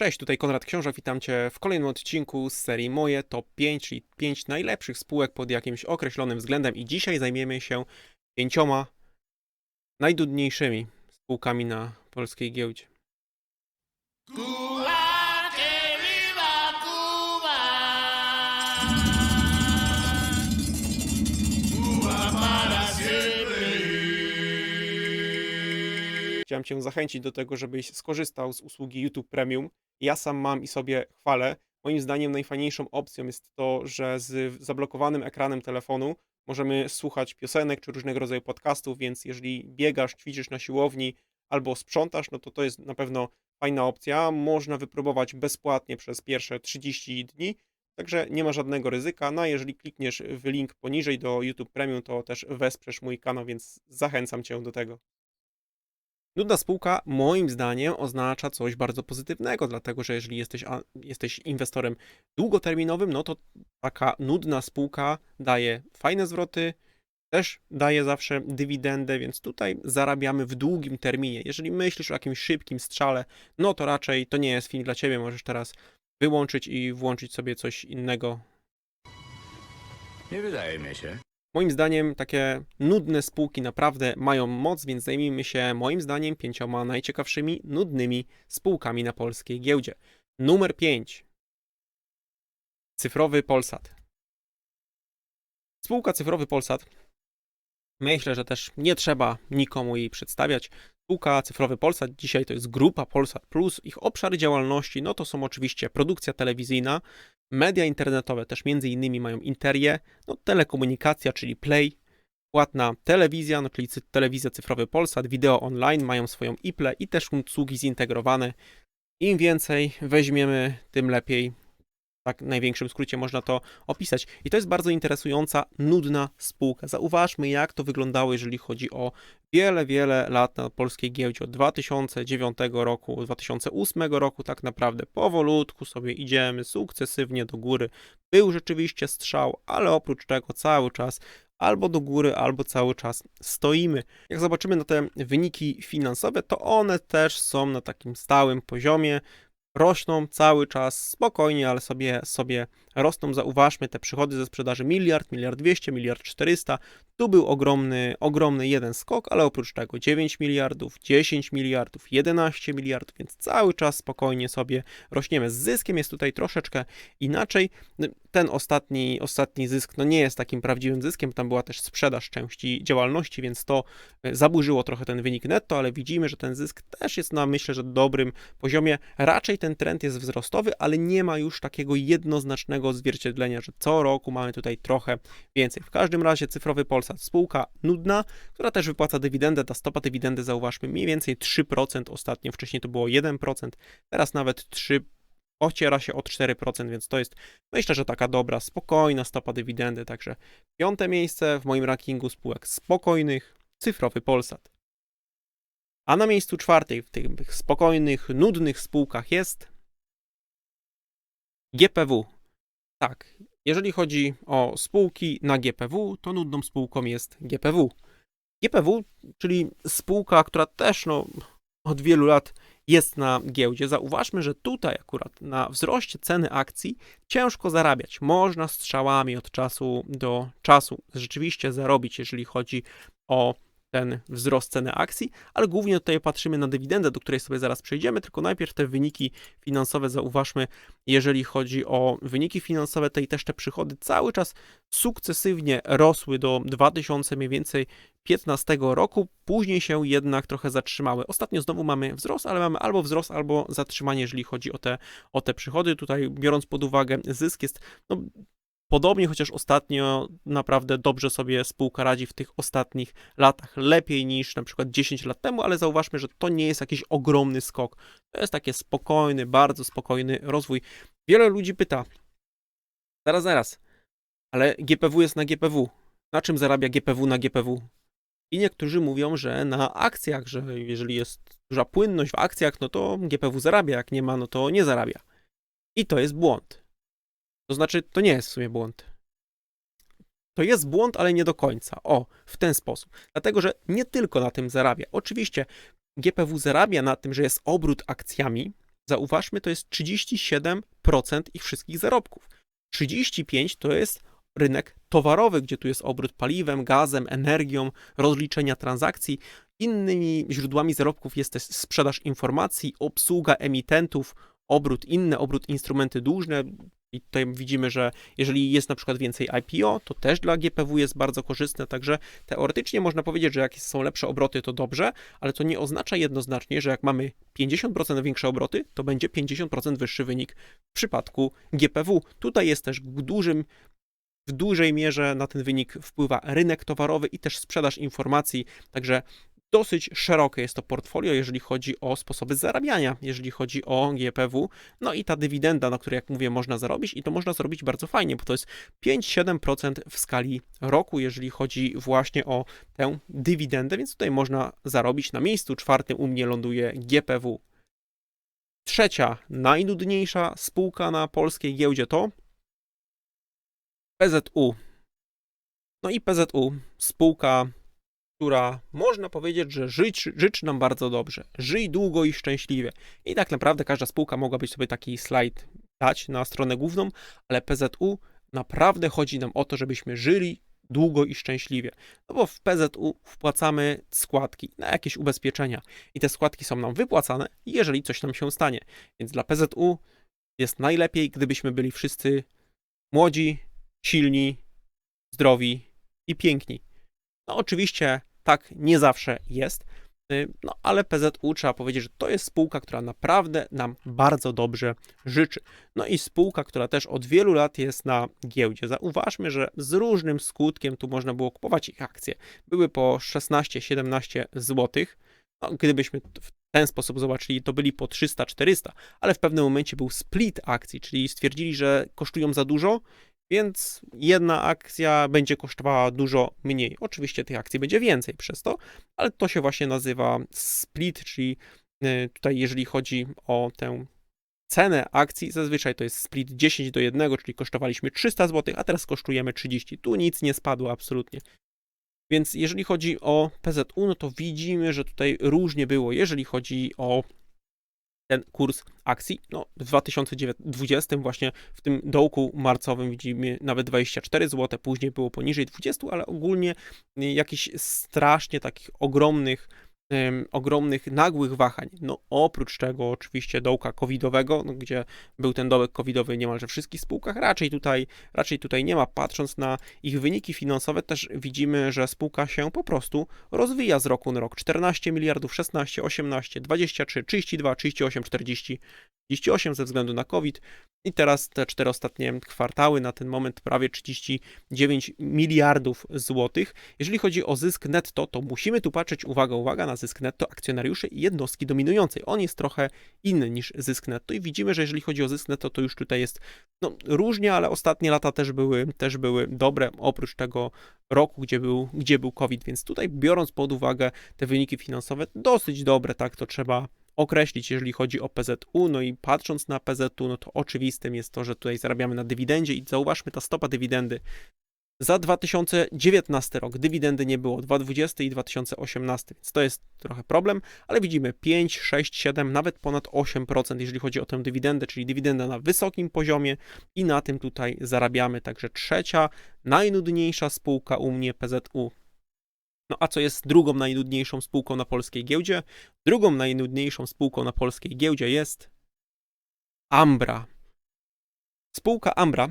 Cześć, tutaj Konrad Książak, witam Cię w kolejnym odcinku z serii Moje Top 5, czyli 5 najlepszych spółek pod jakimś określonym względem i dzisiaj zajmiemy się pięcioma najdudniejszymi spółkami na polskiej giełdzie. Chciałem Cię zachęcić do tego, żebyś skorzystał z usługi YouTube Premium. Ja sam mam i sobie chwalę. Moim zdaniem najfajniejszą opcją jest to, że z zablokowanym ekranem telefonu możemy słuchać piosenek czy różnego rodzaju podcastów, więc jeżeli biegasz, ćwiczysz na siłowni albo sprzątasz, no to to jest na pewno fajna opcja. Można wypróbować bezpłatnie przez pierwsze 30 dni, także nie ma żadnego ryzyka. No a jeżeli klikniesz w link poniżej do YouTube Premium, to też wesprzesz mój kanał, więc zachęcam Cię do tego. Nudna spółka moim zdaniem oznacza coś bardzo pozytywnego, dlatego że jeżeli jesteś, jesteś inwestorem długoterminowym, no to taka nudna spółka daje fajne zwroty, też daje zawsze dywidendę, więc tutaj zarabiamy w długim terminie. Jeżeli myślisz o jakimś szybkim strzale, no to raczej to nie jest film dla ciebie, możesz teraz wyłączyć i włączyć sobie coś innego. Nie wydaje mi się. Moim zdaniem takie nudne spółki naprawdę mają moc, więc zajmijmy się moim zdaniem pięcioma najciekawszymi nudnymi spółkami na polskiej giełdzie. Numer 5. Cyfrowy Polsat. Spółka Cyfrowy Polsat. Myślę, że też nie trzeba nikomu jej przedstawiać. Spółka Cyfrowy Polsat dzisiaj to jest grupa Polsat Plus. Ich obszary działalności no to są oczywiście produkcja telewizyjna, media internetowe też między innymi mają Interię, no telekomunikacja, czyli Play, płatna telewizja, no czyli telewizja Cyfrowy Polsat, wideo online, mają swoją IPLE i też usługi zintegrowane. Im więcej weźmiemy, tym lepiej. Tak, w największym skrócie można to opisać. I to jest bardzo interesująca, nudna spółka. Zauważmy, jak to wyglądało, jeżeli chodzi o wiele, wiele lat na polskiej giełdzie. Od 2009 roku, 2008 roku, tak naprawdę powolutku sobie idziemy sukcesywnie do góry. Był rzeczywiście strzał, ale oprócz tego cały czas albo do góry, albo cały czas stoimy. Jak zobaczymy na te wyniki finansowe, to one też są na takim stałym poziomie rosną cały czas spokojnie, ale sobie, sobie rosną. Zauważmy te przychody ze sprzedaży miliard, miliard 200, miliard 400. Tu był ogromny, ogromny jeden skok, ale oprócz tego 9 miliardów, 10 miliardów, 11 miliardów, więc cały czas spokojnie sobie rośniemy. Z zyskiem jest tutaj troszeczkę inaczej. Ten ostatni, ostatni zysk no nie jest takim prawdziwym zyskiem, tam była też sprzedaż części działalności, więc to e, zaburzyło trochę ten wynik netto, ale widzimy, że ten zysk też jest na myślę, że dobrym poziomie. Raczej ten trend jest wzrostowy, ale nie ma już takiego jednoznacznego odzwierciedlenia, że co roku mamy tutaj trochę więcej. W każdym razie cyfrowy Polsat, spółka nudna, która też wypłaca dywidendę. Ta stopa dywidendy zauważmy mniej więcej 3% ostatnio, wcześniej to było 1%, teraz nawet 3 ociera się o 4%, więc to jest myślę, że taka dobra, spokojna stopa dywidendy. Także piąte miejsce w moim rankingu spółek spokojnych, cyfrowy Polsat. A na miejscu czwartej w tych spokojnych, nudnych spółkach jest GPW. Tak, jeżeli chodzi o spółki na GPW, to nudną spółką jest GPW. GPW, czyli spółka, która też no, od wielu lat jest na giełdzie. Zauważmy, że tutaj akurat na wzroście ceny akcji ciężko zarabiać. Można strzałami od czasu do czasu rzeczywiście zarobić, jeżeli chodzi o ten wzrost ceny akcji, ale głównie tutaj patrzymy na dywidendę, do której sobie zaraz przejdziemy, tylko najpierw te wyniki finansowe zauważmy, jeżeli chodzi o wyniki finansowe, to i też te przychody cały czas sukcesywnie rosły do 2000 mniej więcej 15 roku, później się jednak trochę zatrzymały. Ostatnio znowu mamy wzrost, ale mamy albo wzrost, albo zatrzymanie, jeżeli chodzi o te, o te przychody. Tutaj biorąc pod uwagę zysk jest no, podobnie, chociaż ostatnio naprawdę dobrze sobie spółka radzi w tych ostatnich latach, lepiej niż na przykład 10 lat temu, ale zauważmy, że to nie jest jakiś ogromny skok. To jest taki spokojny, bardzo spokojny rozwój. Wiele ludzi pyta, zaraz, zaraz, ale GPW jest na GPW. Na czym zarabia GPW na GPW? I niektórzy mówią, że na akcjach, że jeżeli jest duża płynność w akcjach, no to GPW zarabia, jak nie ma, no to nie zarabia. I to jest błąd. To znaczy, to nie jest w sumie błąd. To jest błąd, ale nie do końca. O, w ten sposób. Dlatego, że nie tylko na tym zarabia. Oczywiście GPW zarabia na tym, że jest obrót akcjami, Zauważmy, to jest 37% ich wszystkich zarobków. 35% to jest rynek towarowy, gdzie tu jest obrót paliwem, gazem, energią, rozliczenia transakcji. Innymi źródłami zarobków jest też sprzedaż informacji, obsługa emitentów, obrót inny, obrót instrumenty dłużne. I tutaj widzimy, że jeżeli jest na przykład więcej IPO, to też dla GPW jest bardzo korzystne, także teoretycznie można powiedzieć, że jak są lepsze obroty, to dobrze, ale to nie oznacza jednoznacznie, że jak mamy 50% większe obroty, to będzie 50% wyższy wynik w przypadku GPW. Tutaj jest też w dużym w dużej mierze na ten wynik wpływa rynek towarowy i też sprzedaż informacji, także dosyć szerokie jest to portfolio, jeżeli chodzi o sposoby zarabiania, jeżeli chodzi o GPW. No i ta dywidenda, na której, jak mówię, można zarobić i to można zrobić bardzo fajnie, bo to jest 5-7% w skali roku, jeżeli chodzi właśnie o tę dywidendę, więc tutaj można zarobić. Na miejscu czwartym u mnie ląduje GPW. Trzecia, najnudniejsza spółka na polskiej giełdzie to PZU. No i PZU, spółka, która można powiedzieć, że życzy, życzy nam bardzo dobrze. Żyj długo i szczęśliwie. I tak naprawdę każda spółka mogłaby sobie taki slajd dać na stronę główną, ale PZU naprawdę chodzi nam o to, żebyśmy żyli długo i szczęśliwie. No bo w PZU wpłacamy składki na jakieś ubezpieczenia i te składki są nam wypłacane, jeżeli coś nam się stanie. Więc dla PZU jest najlepiej, gdybyśmy byli wszyscy młodzi, silni, zdrowi i piękni. No oczywiście tak nie zawsze jest, y, no ale PZU trzeba powiedzieć, że to jest spółka, która naprawdę nam bardzo dobrze życzy. No i spółka, która też od wielu lat jest na giełdzie. Zauważmy, że z różnym skutkiem tu można było kupować ich akcje. Były po 16-17 zł. No, gdybyśmy w ten sposób zobaczyli, to byli po 300-400, ale w pewnym momencie był split akcji, czyli stwierdzili, że kosztują za dużo więc jedna akcja będzie kosztowała dużo mniej. Oczywiście tych akcji będzie więcej przez to, ale to się właśnie nazywa split, czyli y, tutaj jeżeli chodzi o tę cenę akcji, zazwyczaj to jest split 10 do 1, czyli kosztowaliśmy 300 zł, a teraz kosztujemy 30. Tu nic nie spadło absolutnie. Więc jeżeli chodzi o PZU, no to widzimy, że tutaj różnie było, jeżeli chodzi o ten kurs akcji. No, w 2020 właśnie w tym dołku marcowym widzimy nawet 24 zł, później było poniżej 20, ale ogólnie jakichś strasznie takich ogromnych ogromnych, nagłych wahań. No oprócz tego oczywiście dołka covidowego, no, gdzie był ten dołek covidowy niemalże w wszystkich spółkach, raczej tutaj, raczej tutaj nie ma. Patrząc na ich wyniki finansowe też widzimy, że spółka się po prostu rozwija z roku na rok. 14 miliardów, 16, 18, 23, 32, 38, 40, 38 ze względu na COVID i teraz te cztery ostatnie kwartały na ten moment prawie 39 miliardów złotych. Jeżeli chodzi o zysk netto, to musimy tu patrzeć, uwaga, uwaga, na zysk netto akcjonariuszy i jednostki dominującej. On jest trochę inny niż zysk netto i widzimy, że jeżeli chodzi o zysk netto, to już tutaj jest no, różnie, ale ostatnie lata też były, też były dobre, oprócz tego roku, gdzie był, gdzie był COVID, więc tutaj biorąc pod uwagę te wyniki finansowe, dosyć dobre, tak to trzeba określić, jeżeli chodzi o PZU. No i patrząc na PZU, no to oczywistym jest to, że tutaj zarabiamy na dywidendzie i zauważmy ta stopa dywidendy. Za 2019 rok dywidendy nie było, 2020 i 2018, więc to jest trochę problem, ale widzimy 5, 6, 7, nawet ponad 8%, jeżeli chodzi o tę dywidendę, czyli dywidenda na wysokim poziomie i na tym tutaj zarabiamy. Także trzecia, najnudniejsza spółka u mnie PZU no a co jest drugą najnudniejszą spółką na polskiej giełdzie? Drugą najnudniejszą spółką na polskiej giełdzie jest Ambra. Spółka Ambra,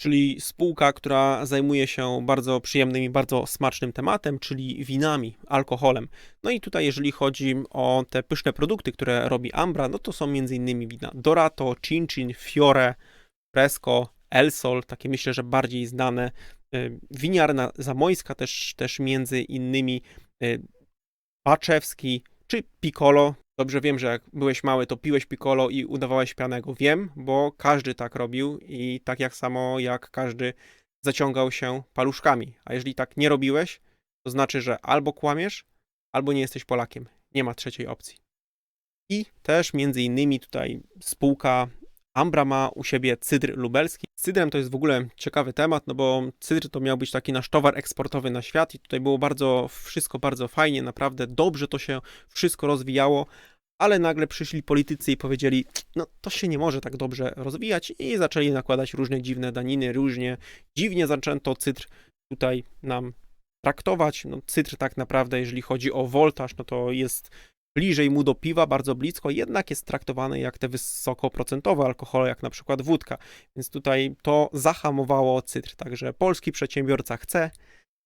czyli spółka, która zajmuje się bardzo przyjemnym i bardzo smacznym tematem, czyli winami, alkoholem. No i tutaj, jeżeli chodzi o te pyszne produkty, które robi Ambra, no to są m.in. wina Dorato, Cincin, Fiore, Fresco, Elsol, takie myślę, że bardziej znane Winiarna Zamojska też, też między innymi y, Baczewski czy Piccolo. Dobrze wiem, że jak byłeś mały, to piłeś Piccolo i udawałeś pianego. Wiem, bo każdy tak robił i tak jak samo jak każdy zaciągał się paluszkami. A jeżeli tak nie robiłeś, to znaczy, że albo kłamiesz, albo nie jesteś Polakiem. Nie ma trzeciej opcji. I też między innymi tutaj spółka Ambra ma u siebie cydr lubelski. Z cydrem to jest w ogóle ciekawy temat, no bo cydr to miał być taki nasz towar eksportowy na świat i tutaj było bardzo, wszystko bardzo fajnie, naprawdę dobrze to się wszystko rozwijało, ale nagle przyszli politycy i powiedzieli, no to się nie może tak dobrze rozwijać i zaczęli nakładać różne dziwne daniny, różnie dziwnie zaczęto cytr tutaj nam traktować. No, cytr tak naprawdę, jeżeli chodzi o woltaż, no to jest bliżej mu do piwa, bardzo blisko, jednak jest traktowany jak te wysokoprocentowe alkohole, jak na przykład wódka. Więc tutaj to zahamowało cytr. Także polski przedsiębiorca chce,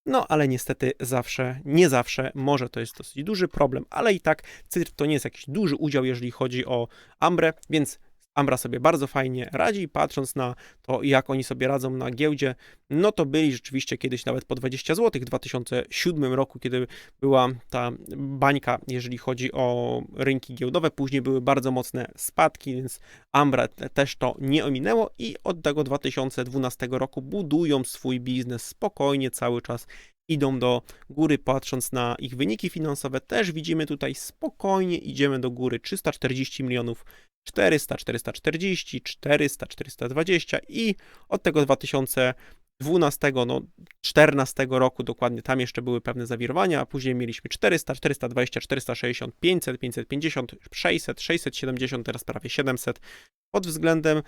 no ale niestety zawsze, nie zawsze może to jest dosyć duży problem, ale i tak cytr to nie jest jakiś duży udział, jeżeli chodzi o Ambrę, więc Ambra sobie bardzo fajnie radzi, patrząc na to, jak oni sobie radzą na giełdzie, no to byli rzeczywiście kiedyś nawet po 20 zł w 2007 roku, kiedy była ta bańka, jeżeli chodzi o rynki giełdowe, później były bardzo mocne spadki, więc Ambra te- też to nie ominęło i od tego 2012 roku budują swój biznes spokojnie cały czas idą do góry, patrząc na ich wyniki finansowe, też widzimy tutaj spokojnie idziemy do góry 340 milionów 400, 440, 400, 420 i od tego 2012, no 14 roku dokładnie, tam jeszcze były pewne zawirowania, a później mieliśmy 400, 420, 460, 500, 550, 600, 670, teraz prawie 700. Pod względem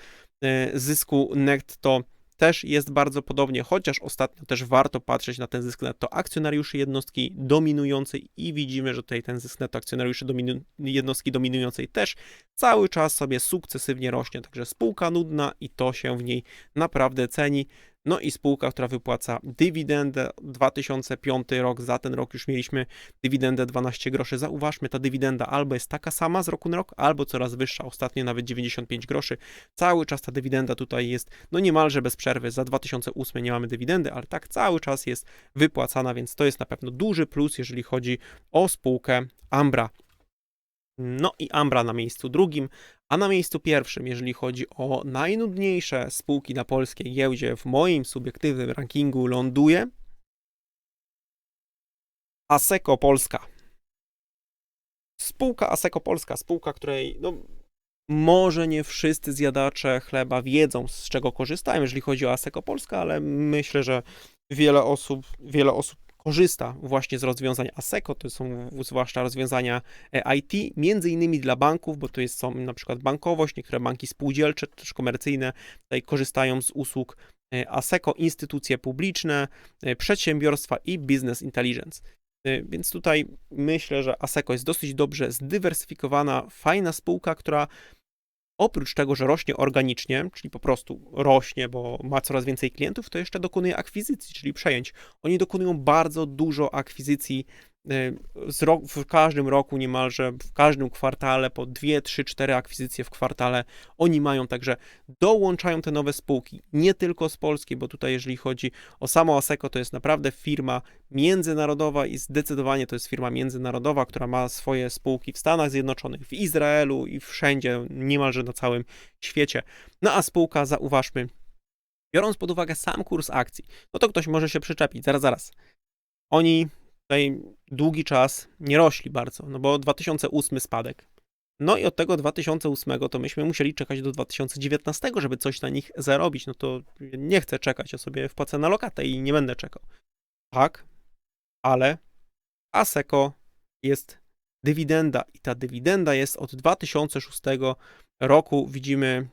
e, zysku netto też jest bardzo podobnie, chociaż ostatnio też warto patrzeć na ten zysk netto akcjonariuszy jednostki dominującej i widzimy, że tutaj ten zysk netto akcjonariuszy dominu- jednostki dominującej też cały czas sobie sukcesywnie rośnie, także spółka nudna i to się w niej naprawdę ceni. No i spółka, która wypłaca dywidendę 2005 rok, za ten rok już mieliśmy dywidendę 12 groszy. Zauważmy, ta dywidenda albo jest taka sama z roku na rok, albo coraz wyższa, ostatnio nawet 95 groszy. Cały czas ta dywidenda tutaj jest, no niemalże bez przerwy. Za 2008 nie mamy dywidendy, ale tak cały czas jest wypłacana, więc to jest na pewno duży plus, jeżeli chodzi o spółkę Ambra. No i Ambra na miejscu drugim, a na miejscu pierwszym, jeżeli chodzi o najnudniejsze spółki na polskiej giełdzie, w moim subiektywnym rankingu ląduje Aseko Polska. Spółka Aseko Polska, spółka, której no, może nie wszyscy zjadacze chleba wiedzą, z czego korzystają, jeżeli chodzi o Aseko Polska, ale myślę, że wiele osób, wiele osób korzysta właśnie z rozwiązań ASECO, to są zwłaszcza rozwiązania e, IT, między innymi dla banków, bo to jest są na przykład bankowość, niektóre banki spółdzielcze, też komercyjne, tutaj korzystają z usług e, ASECO, instytucje publiczne, e, przedsiębiorstwa i business intelligence. Więc tutaj myślę, że ASECO jest dosyć dobrze zdywersyfikowana, fajna spółka, która oprócz tego, że rośnie organicznie, czyli po prostu rośnie, bo ma coraz więcej klientów, to jeszcze dokonuje akwizycji, czyli przejęć. Oni dokonują bardzo dużo akwizycji y, w każdym roku niemalże, w każdym kwartale, po 2, 3, 4 akwizycje w kwartale oni mają, także dołączają te nowe spółki, nie tylko z Polski, bo tutaj jeżeli chodzi o samo Aseko, to jest naprawdę firma międzynarodowa i zdecydowanie to jest firma międzynarodowa, która ma swoje spółki w Stanach Zjednoczonych, w Izraelu i wszędzie, niemalże na całym świecie. No a spółka, zauważmy, biorąc pod uwagę sam kurs akcji, no to ktoś może się przyczepić, zaraz, zaraz. Oni tutaj długi czas nie rośli bardzo, no bo 2008 spadek. No i od tego 2008 to myśmy musieli czekać do 2019, żeby coś na nich zarobić. No to nie chcę czekać, ja sobie wpłacę na lokatę i nie będę czekał. Tak, ale ASECO jest dywidenda i ta dywidenda jest od 2006 roku, widzimy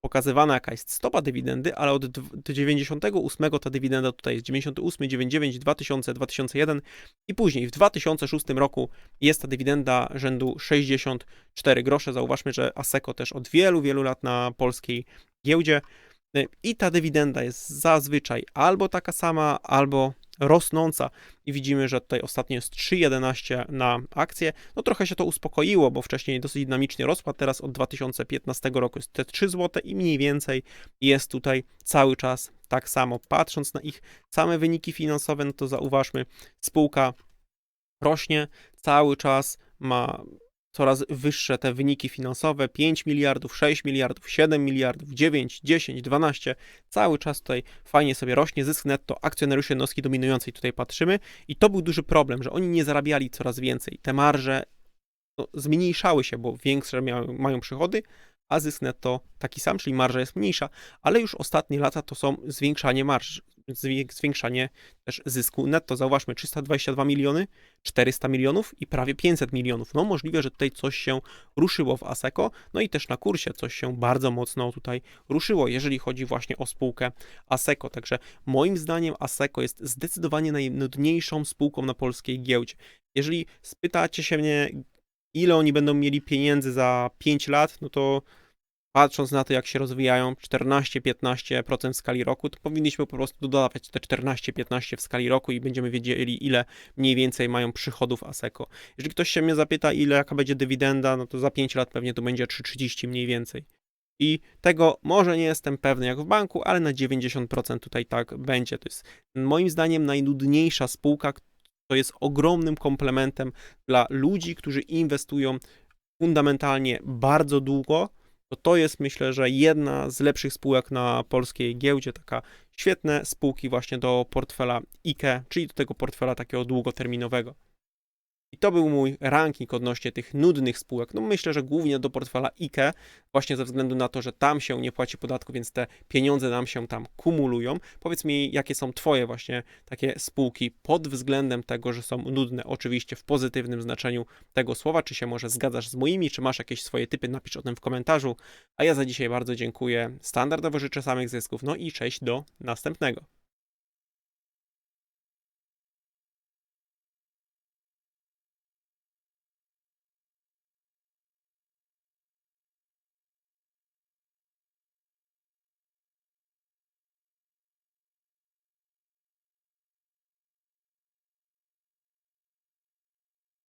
pokazywana jaka jest stopa dywidendy, ale od dw- do 98 ta dywidenda tutaj jest 98, 99, 2000, 2001 i później w 2006 roku jest ta dywidenda rzędu 64 grosze. Zauważmy, że ASECO też od wielu, wielu lat na polskiej giełdzie Y, i ta dywidenda jest zazwyczaj albo taka sama, albo rosnąca i widzimy, że tutaj ostatnio jest 3,11 na akcję. No trochę się to uspokoiło, bo wcześniej dosyć dynamicznie rosła, teraz od 2015 roku jest te 3 zł i mniej więcej jest tutaj cały czas tak samo. Patrząc na ich same wyniki finansowe, no to zauważmy, spółka rośnie cały czas, ma coraz wyższe te wyniki finansowe, 5 miliardów, 6 miliardów, 7 miliardów, 9, 10, 12, cały czas tutaj fajnie sobie rośnie zysk netto akcjonariuszy jednostki dominującej, tutaj patrzymy i to był duży problem, że oni nie zarabiali coraz więcej, te marże no, zmniejszały się, bo większe miały, mają przychody, a zysk netto taki sam, czyli marża jest mniejsza, ale już ostatnie lata to są zwiększanie marż. Zwi- zwiększanie też zysku netto. Zauważmy, 322 miliony, 400 milionów i prawie 500 milionów. No możliwe, że tutaj coś się ruszyło w ASECO, no i też na kursie coś się bardzo mocno tutaj ruszyło, jeżeli chodzi właśnie o spółkę ASECO. Także moim zdaniem ASECO jest zdecydowanie najnudniejszą spółką na polskiej giełdzie. Jeżeli spytacie się mnie, ile oni będą mieli pieniędzy za 5 lat, no to patrząc na to, jak się rozwijają 14-15% w skali roku, to powinniśmy po prostu dodawać te 14-15 w skali roku i będziemy wiedzieli, ile mniej więcej mają przychodów ASECO. Jeżeli ktoś się mnie zapyta, ile jaka będzie dywidenda, no to za 5 lat pewnie to będzie 3,30 mniej więcej. I tego może nie jestem pewny jak w banku, ale na 90% tutaj tak będzie. To jest moim zdaniem najnudniejsza spółka, to jest ogromnym komplementem dla ludzi, którzy inwestują fundamentalnie bardzo długo. To to jest myślę, że jedna z lepszych spółek na polskiej giełdzie, taka świetne spółki właśnie do portfela IKE, czyli do tego portfela takiego długoterminowego. I to był mój ranking odnośnie tych nudnych spółek. No myślę, że głównie do portfela IKE, właśnie ze względu na to, że tam się nie płaci podatku, więc te pieniądze nam się tam kumulują. Powiedz mi, jakie są twoje właśnie takie spółki pod względem tego, że są nudne, oczywiście w pozytywnym znaczeniu tego słowa, czy się może zgadzasz z moimi, czy masz jakieś swoje typy, napisz o tym w komentarzu. A ja za dzisiaj bardzo dziękuję. Standardowo życzę samych zysków, no i cześć do następnego.